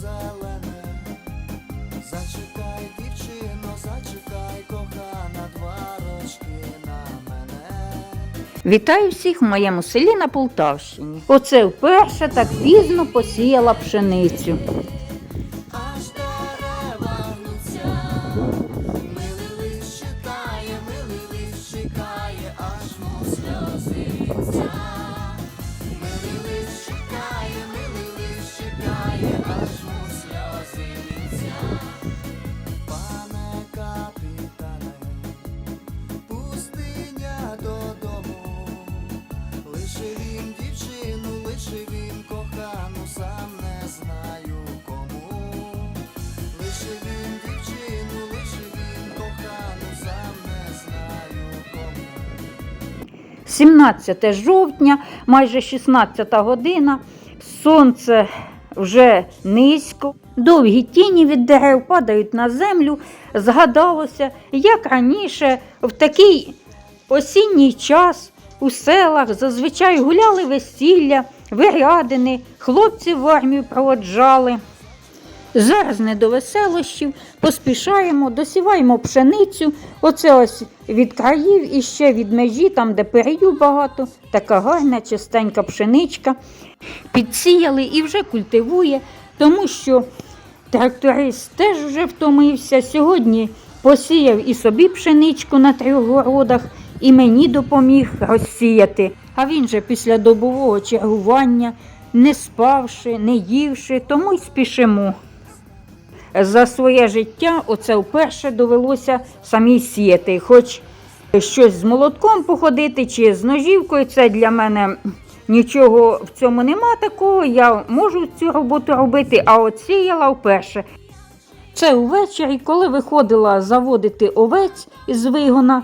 зелене. Зачекай, дівчино, зачекай, кохана, два рочки на мене. Вітаю всіх в моєму селі на Полтавщині. Оце вперше так пізно посіяла пшеницю. 17 жовтня, майже 16 година. Сонце вже низько. Довгі тіні від дерев падають на землю. Згадалося, як раніше в такий осінній час у селах зазвичай гуляли весілля, вирядини, хлопці в армію проводжали. Зараз не до веселощів, поспішаємо, досіваємо пшеницю. Оце ось від країв і ще від межі, там, де перею багато, така гарна, чистенька пшеничка. Підсіяли і вже культивує, тому що тракторист теж вже втомився. Сьогодні посіяв і собі пшеничку на трьох городах, і мені допоміг розсіяти. А він же після добового чергування, не спавши, не ївши, тому й спішимо. За своє життя оце вперше довелося самій сіяти. Хоч щось з молотком походити чи з ножівкою, це для мене нічого в цьому нема такого. Я можу цю роботу робити, а от сіяла вперше. Це увечері, коли виходила заводити овець із вигона,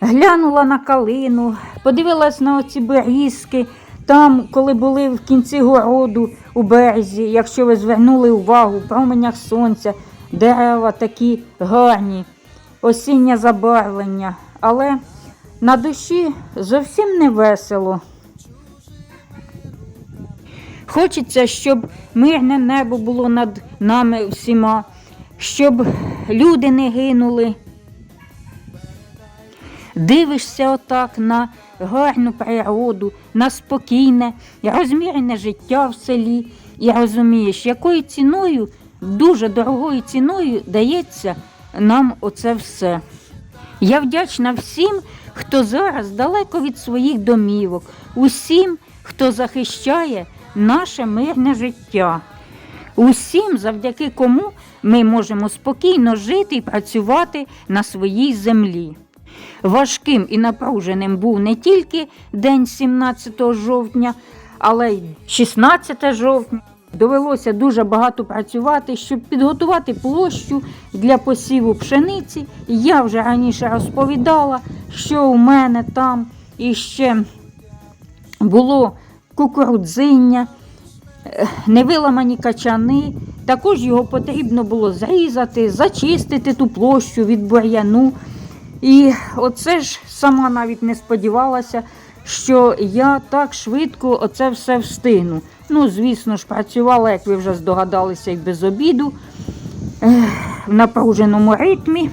глянула на калину, подивилась на оці берізки. Там, коли були в кінці городу у березі, якщо ви звернули увагу, в променях сонця, дерева такі гарні, осіннє забарвлення, але на душі зовсім не весело. Хочеться, щоб мирне небо було над нами всіма, щоб люди не гинули. Дивишся отак на гарну природу, на спокійне, розмірене життя в селі і розумієш, якою ціною, дуже дорогою ціною дається нам оце все. Я вдячна всім, хто зараз далеко від своїх домівок, усім, хто захищає наше мирне життя. Усім, завдяки кому ми можемо спокійно жити і працювати на своїй землі. Важким і напруженим був не тільки день 17 жовтня, але й 16 жовтня. Довелося дуже багато працювати, щоб підготувати площу для посіву пшениці. Я вже раніше розповідала, що у мене там іще було кукурудзиння, е, невиламані качани. Також його потрібно було зрізати, зачистити ту площу від бур'яну. І оце ж сама навіть не сподівалася, що я так швидко оце все встигну. Ну, звісно ж, працювала, як ви вже здогадалися, і без обіду, в напруженому ритмі.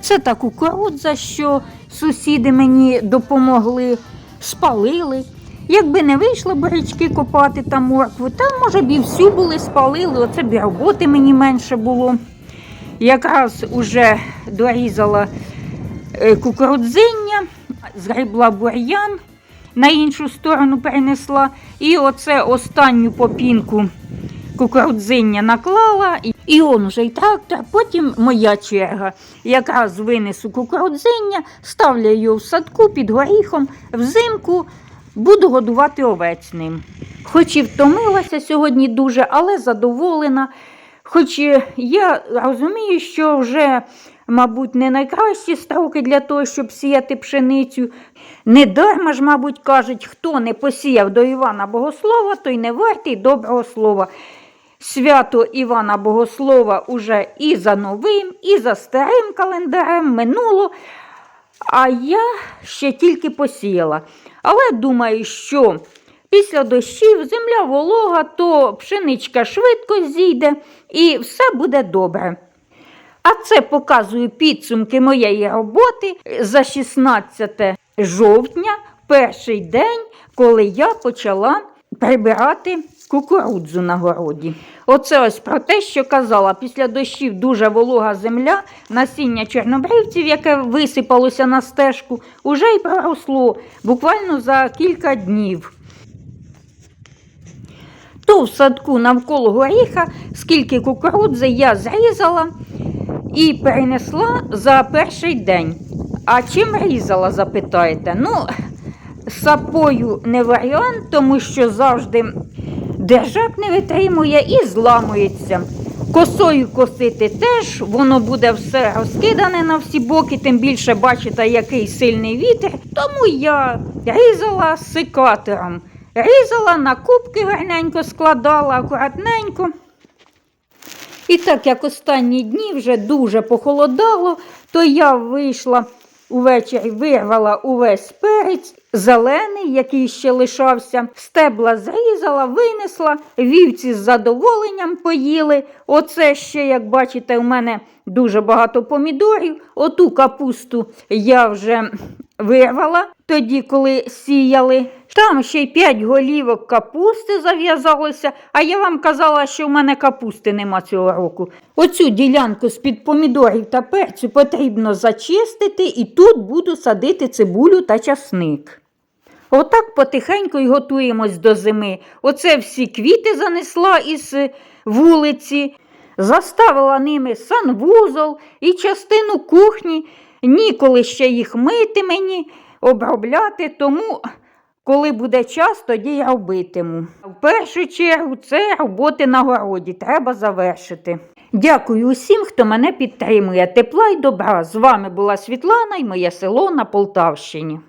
Це та кукурудза, що сусіди мені допомогли, спалили. Якби не вийшло бурячки копати та моркву, там, може б і всю були спалили, оце б і роботи мені менше було. Якраз уже дорізала кукурудзиння, згребла бур'ян, на іншу сторону перенесла. І оце останню попінку кукурудзиння наклала. І- он вже й трактор, потім моя черга. Якраз винесу кукурудзиння, ставлю його в садку під горіхом, взимку буду годувати овець ним. Хоч і втомилася сьогодні дуже, але задоволена. Хоч е, я розумію, що вже, мабуть, не найкращі строки для того, щоб сіяти пшеницю. Не дарма ж, мабуть, кажуть, хто не посіяв до Івана Богослова, той не вартий доброго слова. Свято Івана Богослова уже і за новим, і за старим календарем минуло, а я ще тільки посіяла. Але думаю, що Після дощів земля волога, то пшеничка швидко зійде і все буде добре. А це показую підсумки моєї роботи за 16 жовтня, перший день, коли я почала прибирати кукурудзу на городі. Оце ось про те, що казала, після дощів дуже волога земля, насіння чорнобривців, яке висипалося на стежку, уже й проросло буквально за кілька днів. То в садку навколо горіха, скільки кукурудзи я зрізала і перенесла за перший день. А чим різала, запитаєте? Ну, сапою не варіант, тому що завжди держак не витримує і зламується. Косою косити теж, воно буде все розкидане на всі боки, тим більше бачите, який сильний вітер. Тому я різала секатором. Різала на кубки гарненько складала, акуратненько. І так як останні дні вже дуже похолодало, то я вийшла увечері, вирвала увесь перець, зелений, який ще лишався, стебла зрізала, винесла, вівці з задоволенням поїли. Оце ще, як бачите, у мене дуже багато помідорів. Оту капусту я вже вирвала тоді, коли сіяли. Там ще й п'ять голівок капусти зав'язалося, а я вам казала, що в мене капусти нема цього року. Оцю ділянку з-під помідорів та перцю потрібно зачистити, і тут буду садити цибулю та часник. Отак потихеньку й готуємось до зими. Оце всі квіти занесла із е, вулиці, заставила ними санвузол і частину кухні. Ніколи ще їх мити мені, обробляти, тому коли буде час, тоді я робитиму. В першу чергу це роботи на городі, треба завершити. Дякую усім, хто мене підтримує. Тепла й добра. З вами була Світлана і моє село на Полтавщині.